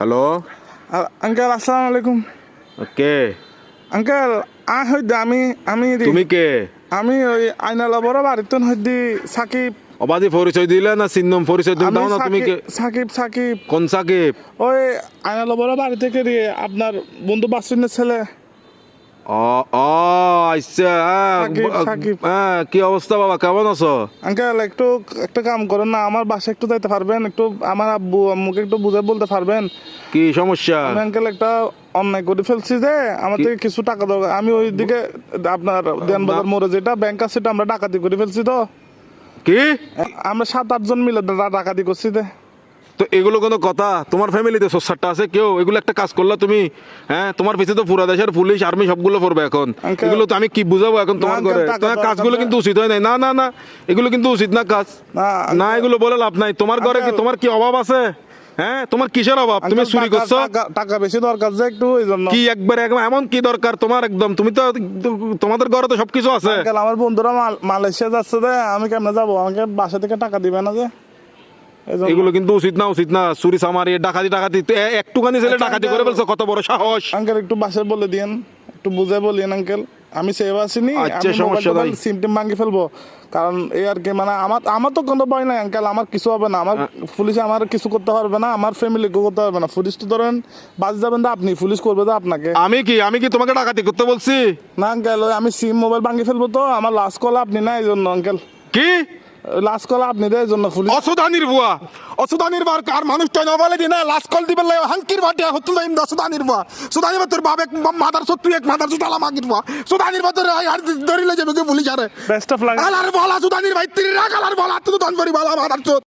Hello uncle আসসালামু আলাইকুম। কে? Uncle আ হইদে আমি আমি তুমি কে? আমি ওই আইনালা বড় বাড়িতে হইদি সাকিব। অবাধি পরিচয় দিলে না চিহ্নম পরিচয় তুমি দাও না তুমি কে? সাকিব- সাকিব। কোন সাকিব? ওই আইনালা বড় বাড়ি থেকে রে আপনার বন্ধু বাসুনের ছেলে। আচ্ছা হ্যাঁ, কি অবস্থা বাবা কেমন আছো? আঙ্কেল একটু একটা কাম করেন না আমার বাসায় একটু যাইতে পারবেন একটু আমার আব্বু আম্মুকে একটু বুঝে বলতে পারবেন। কি সমস্যা? আঙ্কেল একটা অন্যায় করে ফেলছি যে আমার থেকে কিছু টাকা দরকার। আমি ওই দিকে আপনার দেনবাজার মোড়ে যেটা ব্যাংক আছে সেটা আমরা ডাকাতি করে ফেলছি তো। কি? আমরা সাত আটজন মিলে ডাকাতি করছি যে। তো এগুলো কোনো কথা? তোমার ফ্যামিলিতে সোসারটা আছে কেউ? এগুলো একটা কাজ করলা তুমি। হ্যাঁ তোমার পিছিয়ে তো পুরা দেশের পুলিশ আর্মি সবগুলো পড়বে এখন। এগুলো তো আমি কি বুঝাবো এখন তোমার ঘরে? তোমার কাজগুলো কিন্তু উচিত হয় নাই। না না না। এগুলো কিন্তু উচিত না কাজ। না, না এগুলো বলে লাভ নাই। তোমার ঘরে কি তোমার কি অভাব আছে? হ্যাঁ তোমার কিসের অভাব? তুমি চুরি টাকা- করছ? টাকা- টাকা বেশি দরকার যে একটু ওই জন্য। কি একবার একদম এমন কি দরকার তোমার একদম? তুমি তো তোমাদের ঘরে তো সবকিছু আছে। আমার বন্ধুরা মাল- মালয়েশিয়া যাচ্ছে যে আমি কেমনে যাব? আমাকে বাসা থেকে টাকা দিবে না যে। এগুলো কিন্তু উচিত না উচিত না। চুরি সামারি ডাকাতি ডাকাতি। একটুখানি ছেলে আচ্ছা, ডাকাতি করে ফেলছো কত বড় সাহস? আঙ্কেল একটু বাসায় বলে দিয়েন। একটু বুঝে বলিয়েন আঙ্কেল। আমি সেভ আসিনি আচ্ছা, আমি সমস্যা নাই। সিম টিম ভাঙি ফেলব। কারণ এই আর কি মানে আমার আমার তো কোনো ভয় নাই আঙ্কেল আমার কিছু হবে না। আমার পুলিশ আমার কিছু করতে পারবে না আমার ফ্যামিলিকে করতে পারবে না। পুলিশ তো ধরেন বাজ যাবেন তো আপনি পুলিশ করবে তো আপনাকে। আমি কি আমি কি তোমাকে ডাকাতি করতে বলছি? না আঙ্কেল আমি সিম মোবাইল ভাঙি ফেলব তো আমার লাস্ট কল আপনি না এই জন্য আঙ্কেল কি? লাস্ট কল আপনি দেয় জন্য পুলিশ অসুধানির বুয়া অসুধানির বার কার তো নবলে দিনে? লাশ কল দিবে লাই হাঙ্কির বাটে হতুল দাইম দসুধানির বুয়া সুধানির বাতর বাপ এক মাদার সত্তু এক মাদার সুতালা মাগির বুয়া সুধানির বাতর আর ধরিলে যাবে কি পুলিশ আরে বেস্ট অফ লাগ আলার বলা সুধানির ভাই তিরি রাখ আলার বলা তুই ধন করি বলা মাদার